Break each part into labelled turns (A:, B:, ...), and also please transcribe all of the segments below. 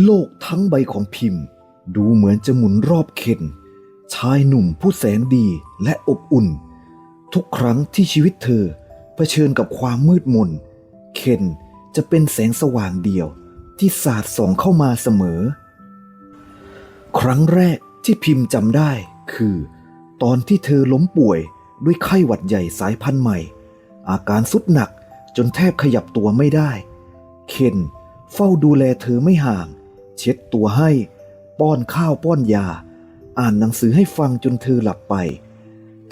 A: โลกทั้งใบของพิมพ์ ดูเหมือนจะหมุนรอบเคนชายหนุ่มผู้แสนดีและอบอุ่น ทุกครั้งที่ชีวิตเธอเผชิญกับความมืดมน เคนจะเป็นแสงสว่างเดียวที่สาดส่องเข้ามาเสมอ ครั้งแรกที่พิมพ์จำได้คือ ตอนที่เธอล้มป่วยด้วยไข้หวัดใหญ่สายพันธุ์ใหม่ อาการสุดหนักจนแทบขยับตัวไม่ได้ เคน เฝ้าดูแลเธอไม่ห่าง เช็ดตัวให้ ป้อนข้าวป้อนยา อ่านหนังสือให้ฟังจนเธอหลับไป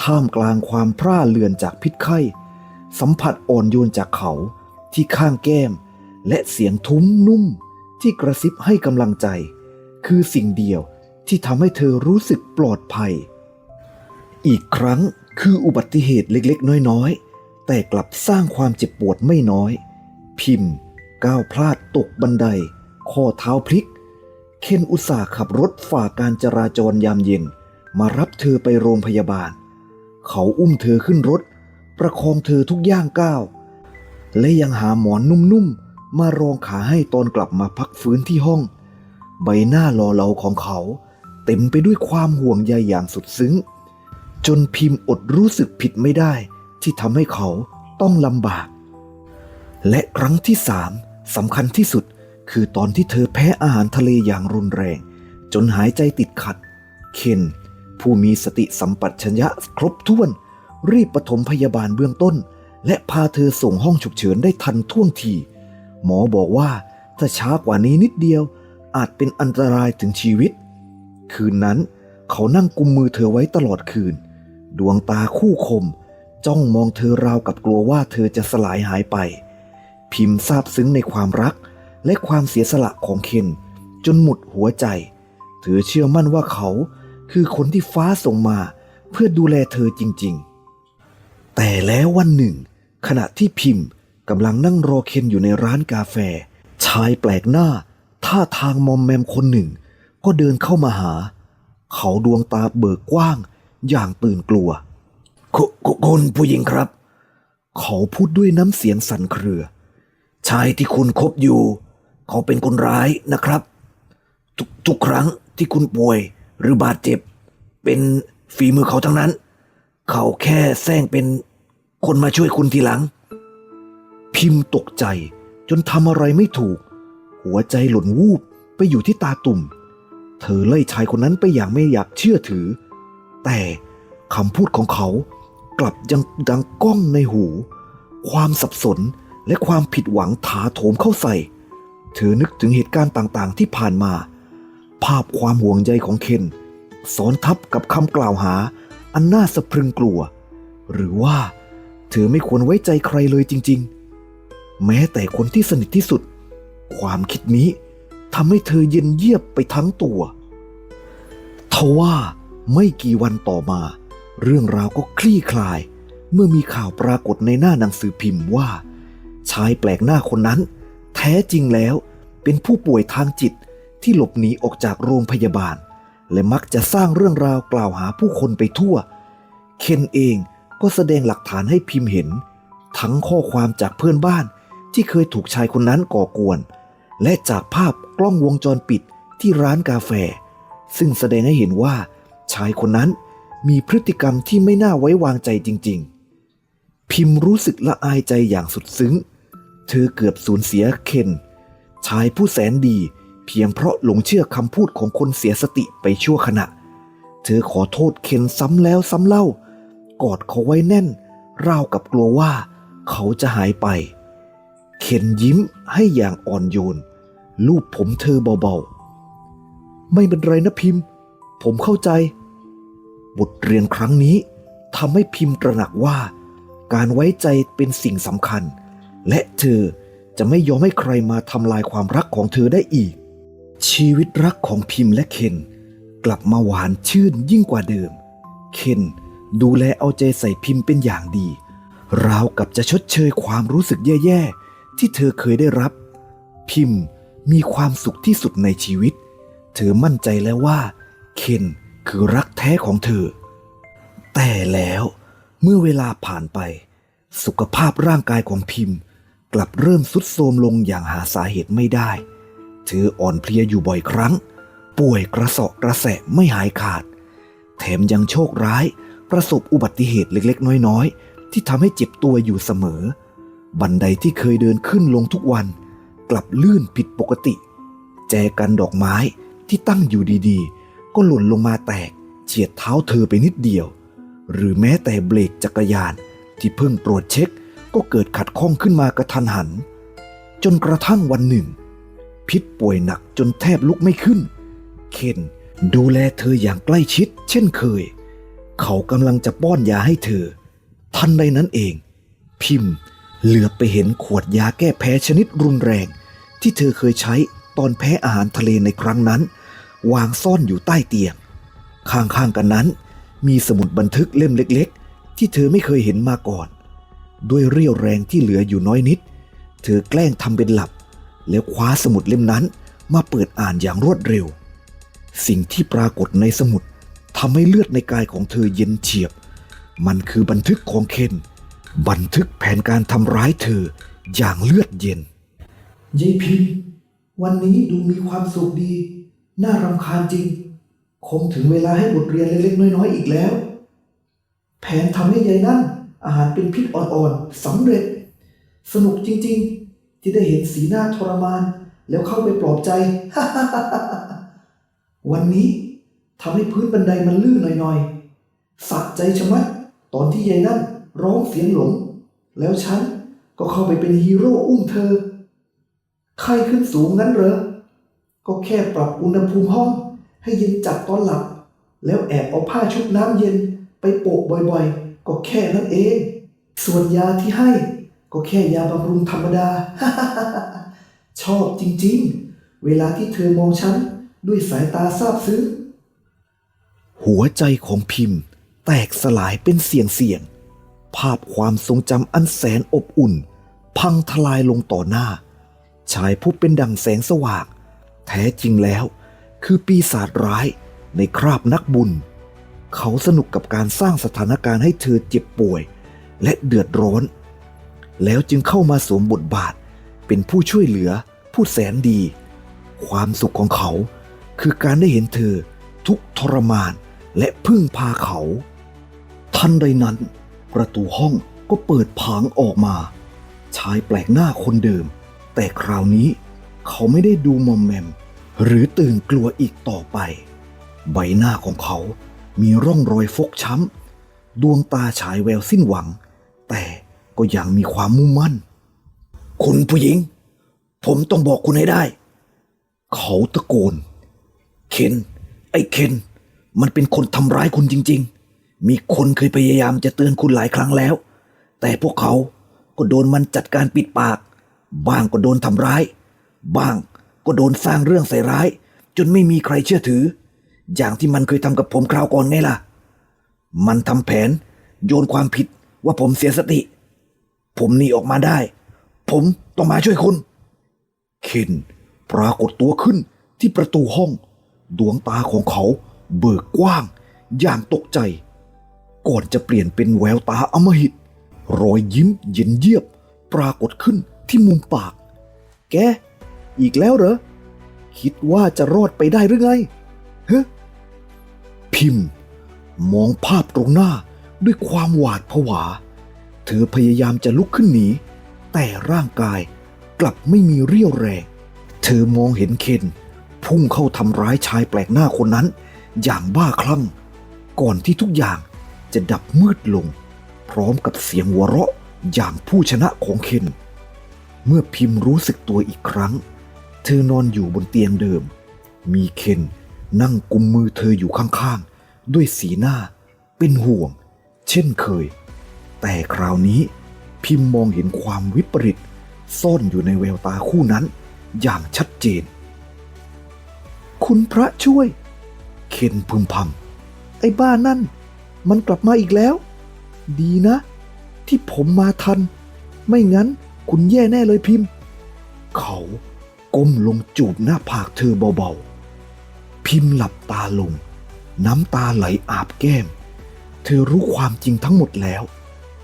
A: ท่ามกลางความพร่าเลือนจากพิษไข้ สัมผัสอ่อนโยนจากเขาที่ข้างแก้ม และเสียงทุ้มนุ่มที่กระซิบให้กำลังใจ คือสิ่งเดียวที่ทำให้เธอรู้สึกปลอดภัย อีกครั้งคืออุบัติเหตุเล็กๆ น้อยๆ แต่กลับสร้างความเจ็บปวดไม่น้อย พิมพ์ ก้าวพลาดตกบันได ข้อเท้าพลิก เคนอุตส่าห์ขับรถฝ่าการจราจรยามเย็น มารับเธอไปโรงพยาบาล เขาอุ้มเธอขึ้นรถ ประคองเธอทุกย่างก้าว และยังหาหมอนนุ่มๆ มารองขาให้ตอนกลับมาพักฟื้นที่ห้อง ใบหน้าหล่อเหลาของเขา เต็มไปด้วยความห่วงใยอย่างสุดซึ้ง จนพิมพ์อดรู้สึกผิดไม่ได้ ที่ทำให้เขาต้องลำบากและครั้งที่สาม สำคัญที่สุดคือตอนที่เธอแพ้อาหารทะเลอย่างรุนแรง จนหายใจติดขัด เคนผู้มีสติสัมปชัญญะครบถ้วน รีบปฐมพยาบาลเบื้องต้น และพาเธอส่งห้องฉุกเฉินได้ทันท่วงที หมอบอกว่าถ้าช้ากว่านี้นิดเดียว อาจเป็นอันตรายถึงชีวิต คืนนั้นเขานั่งกุมมือเธอไว้ตลอดคืน ดวงตาคู่คม จ้องมองเธอราวกับกลัวว่าเธอจะสลายหายไป พิมพ์ซาบซึ้งในความรักและความเสียสละของเคนจนหมดหัวใจ เธอเชื่อมั่นว่าเขาคือคนที่ฟ้าส่งมาเพื่อดูแลเธอจริง ๆ แต่แล้ววันหนึ่ง ขณะที่พิมพ์กำลังนั่งรอเคนอยู่ในร้านกาแฟ ชายแปลกหน้า ท่าทางมอมแมมคนหนึ่ง ก็เดินเข้ามาหา เขาดวงตาเบิกกว้าง อย่างตื่นกลัว คุคุคุณผู้หญิงครับ เขาพูดด้วยน้ำเสียงสั่นเครือ ชายที่คุณคบอยู่ เขาเป็นคนร้ายนะครับทุกทุกครั้งที่คุณป่วยหรือบาดเจ็บ เป็นฝีมือเขาทั้งนั้น เขาแค่แซงเป็นคนมาช่วยคุณทีหลัง พิมพ์ตกใจจนทำอะไรไม่ถูก หัวใจหล่นวูบไปอยู่ที่ตาตุ่ม เธอไล่ชายคนนั้นไปอย่างไม่อยากเชื่อถือ แต่คำพูดของเขากลับยังดังก้องในหู ความสับสน และความผิดหวังถาโถมเข้าใส่ เธอนึกถึงเหตุการณ์ต่างๆ ที่ผ่านมา ภาพความห่วงใยของเคนซอนทับกับคำกล่าวหา อันน่าสะพรึงกลัว หรือว่า เธอไม่ควรไว้ใจใครเลยจริง ๆ แม้แต่คนที่สนิทที่สุด ความคิดนี้ทำให้เธอเย็นเยียบไปทั้งตัวทว่าไม่กี่วันต่อมา เรื่องราวก็คลี่คลาย เมื่อมีข่าวปรากฏในหน้าหนังสือพิมพ์ว่า ชายแปลกหน้าคนนั้น แท้จริงแล้วเป็นผู้ป่วยทางจิตที่หลบหนีออกจากโรงพยาบาล และมักจะสร้างเรื่องราวกล่าวหาผู้คนไปทั่ว เคนเองก็แสดงหลักฐานให้พิมพ์เห็น ทั้งข้อความจากเพื่อนบ้านที่เคยถูกชายคนนั้นก่อกวน และจากภาพกล้องวงจรปิดที่ร้านกาแฟ ซึ่งแสดงให้เห็นว่า ชายคนนั้นมีพฤติกรรมที่ไม่น่าไว้วางใจจริง ๆ พิมพ์รู้สึกละอายใจอย่างสุดซึ้ง เธอเกือบสูญเสียเคน ชายผู้แสนดี เพียงเพราะหลงเชื่อคำพูดของคนเสียสติไปชั่วขณะ เธอขอโทษเคนซ้ำแล้วซ้ำเล่า กอดเขาไว้แน่น ราวกับกลัวว่า เขาจะหายไป เคนยิ้มให้อย่างอ่อนโยน ลูบผมเธอเบาๆ ไม่เป็นไรนะพิมพ์ ผมเข้าใจ บทเรียนครั้งนี้ทำให้พิมพ์ตระหนักว่า การไว้ใจเป็นสิ่งสำคัญ และเธอจะไม่ยอมให้ใครมาทำลายความรักของเธอได้อีก ชีวิตรักของพิมพ์และเคนกลับมาหวานชื่นยิ่งกว่าเดิม เคนดูแลเอาใจใส่พิมพ์เป็นอย่างดี ราวกับจะชดเชยความรู้สึกแย่ๆ ที่เธอเคยได้รับ พิมพ์มีความสุขที่สุดในชีวิต เธอมั่นใจแล้วว่า เคนคือรักแท้ของเธอ แต่แล้วเมื่อเวลาผ่านไป สุขภาพร่างกายของพิมพ์ กลับเริ่มสุดโทรมลงอย่างหาสาเหตุไม่ได้ เธออ่อนเพลียอยู่บ่อยครั้ง ป่วยกระเสาะกระแสะไม่หายขาด แถมยังโชคร้าย ประสบอุบัติเหตุเล็กๆ น้อยๆ ที่ทำให้เจ็บตัวอยู่เสมอ บันไดที่เคยเดินขึ้นลงทุกวัน กลับลื่นผิดปกติ แจกันดอกไม้ที่ตั้งอยู่ดีๆ ก็หล่นลงมาแตก เฉียดเท้าเธอไปนิดเดียว หรือแม้แต่เบรกจักรยานที่เพิ่งตรวจเช็ค ก็เกิดขัดข้องขึ้นมากระทันหัน จนกระทั่งวันหนึ่ง พิษป่วยหนักจนแทบลุกไม่ขึ้น เคนดูแลเธออย่างใกล้ชิด เช่นเคย เขากำลังจะป้อนยาให้เธอ ทันใดนั้นเอง พิมพ์เหลือไปเห็นขวดยาแก้แพ้ชนิดรุนแรง ที่เธอเคยใช้ตอนแพ้อาหารทะเลในครั้งนั้น วางซ่อนอยู่ใต้เตียง ข้างๆกันนั้น มีสมุดบันทึกเล่มเล็ก ๆ ที่เธอไม่เคยเห็นมาก่อน ด้วยเรี่ยวแรงที่เหลืออยู่น้อยนิด เธอแกล้งทำเป็นหลับ แล้วคว้าสมุดเล่มนั้นมาเปิดอ่านอย่างรวดเร็ว สิ่งที่ปรากฏในสมุดทำให้เลือดในกายของเธอเย็นเฉียบ มันคือบันทึกของเคน บันทึกแผนการทำร้ายเธออย่างเลือดเย็นยายพิมวันนี้ดูมีความสุขดี น่ารำคาญจริง คงถึงเวลาให้บทเรียนเล็กๆน้อยๆอีกแล้ว แผนทำให้ยายนั่น อาหารเป็นพิษอ่อนๆสำเร็จ สนุกจริงๆ ที่ได้เห็นสีหน้าทรมาน แล้วเข้าไปปลอบใจ วันนี้ทำให้พื้นบันไดมันลื่นหน่อยๆสะใจชะมัดตอนที่ยายนั่นร้องเสียงหลง แล้วฉันก็เข้าไปเป็นฮีโร่อุ้มเธอไข้ขึ้นสูงนั้นเหรอ ก็แค่ปรับอุณหภูมิห้อง ให้เย็นจัดตอนหลับ แล้วแอบเอาผ้าชุบน้ำเย็นไปโปะบ่อยๆ ก็แค่นั้นเอง ส่วนยาที่ให้ ก็แค่ยาบำรุงธรรมดา ชอบจริงๆ เวลาที่เธอมองฉันด้วยสายตาซาบซึ้งหัวใจของพิมพ์ แตกสลายเป็นเสียงเสียงๆภาพความทรงจำอันแสนอบอุ่น พังทลายลงต่อหน้า ชายผู้เป็นดังแสงสว่าง แท้จริงแล้ว คือปีศาจร้ายในคราบนักบุญ เขาสนุกกับการสร้างสถานการณ์ให้เธอเจ็บป่วย และเดือดร้อน แล้วจึงเข้ามาสวมบทบาท เป็นผู้ช่วยเหลือ ผู้แสนดี ความสุขของเขา คือการได้เห็นเธอทุกทรมานและพึ่งพาเขา ทันใดนั้น ประตูห้องก็เปิดผางออกมา ชายแปลกหน้าคนเดิม แต่คราวนี้เขาไม่ได้ดูมอมแมม หรือตื่นกลัวอีกต่อไป ใบหน้าของเขา มีร่องรอยฟกช้ำ ดวงตาฉายแววสิ้นหวัง แต่ก็ยังมีความมุ่งมั่น คุณผู้หญิง ผมต้องบอกคุณให้ได้ เขาตะโกน เคน ไอ้เคน มันเป็นคนทำร้ายคุณจริง ๆ มีคนเคยพยายามจะเตือนคุณหลายครั้งแล้ว แต่พวกเขาก็โดนมันจัดการปิดปาก บ้างก็โดนทำร้าย บ้างก็โดนสร้างเรื่องใส่ร้าย จนไม่มีใครเชื่อถือ อย่างที่มันเคยทำกับผมคราวก่อนไงล่ะ มันทำแผน โยนความผิดว่าผมเสียสติ ผมหนีออกมาได้ ผมต้องมาช่วยคุณ เคนปรากฏตัวขึ้นที่ประตูห้อง ดวงตาของเขาเบิกกว้าง อย่างตกใจ ก่อนจะเปลี่ยนเป็นแววตาอมหิต รอยยิ้มเย็นเยียบ ปรากฏขึ้นที่มุมปาก แก อีกแล้วเหรอ คิดว่าจะรอดไปได้หรือไงเฮ้ พิมพ์ มองภาพตรงหน้าด้วยความหวาดผวา เธอพยายามจะลุกขึ้นหนี แต่ร่างกายกลับไม่มีเรี่ยวแรง เธอมองเห็นเคนพุ่งเข้าทำร้ายชายแปลกหน้าคนนั้น อย่างบ้าคลั่ง ก่อนที่ทุกอย่างจะดับมืดลง พร้อมกับเสียงหัวเราะอย่างผู้ชนะของเคน เมื่อพิมพ์รู้สึกตัวอีกครั้ง เธอนอนอยู่บนเตียงเดิม มีเคน นั่งกุมมือเธออยู่ข้างๆ ด้วยสีหน้าเป็นห่วง เช่นเคย แต่คราวนี้พิมพ์มองเห็นความวิปริต ซ่อนอยู่ในแววตาคู่นั้น อย่างชัดเจน คุณพระช่วย เคนพึมพำไอ้บ้านั่น มันกลับมาอีกแล้ว ดีนะ ที่ผมมาทัน ไม่งั้นคุณแย่แน่เลยพิมพ์ เขาก้มลงจูบหน้าผากเธอเบาๆ พิมพ์หลับตาลง น้ำตาไหลอาบแก้ม เธอรู้ความจริงทั้งหมดแล้ว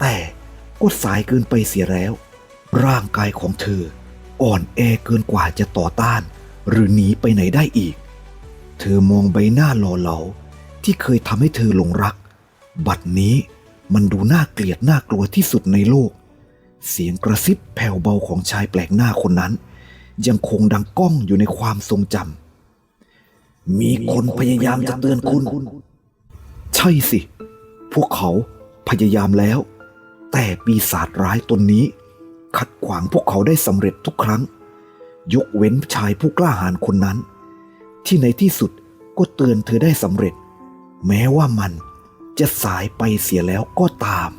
A: แต่ก็สายเกินไปเสียแล้ว ร่างกายของเธออ่อนแอเกินกว่าจะต่อต้าน หรือหนีไปไหนได้อีก เธอมองใบหน้าหล่อเหลาที่เคยทำให้เธอหลงรัก บัดนี้มันดูน่าเกลียดน่ากลัวที่สุดในโลก เสียงกระซิบแผ่วเบาของชายแปลกหน้าคนนั้น ยังคงดังก้องอยู่ในความทรงจำ มีคนพยายามจะเตือนคุณ ใช่สิ พวกเขาพยายามแล้ว แต่ปีศาจร้ายตนนี้ ขัดขวางพวกเขาได้สำเร็จทุกครั้ง ยกเว้นชายผู้กล้าหาญคนนั้น ที่ในที่สุดก็เตือนเธอได้สำเร็จ แม้ว่ามันจะสายไปเสียแล้วก็ตาม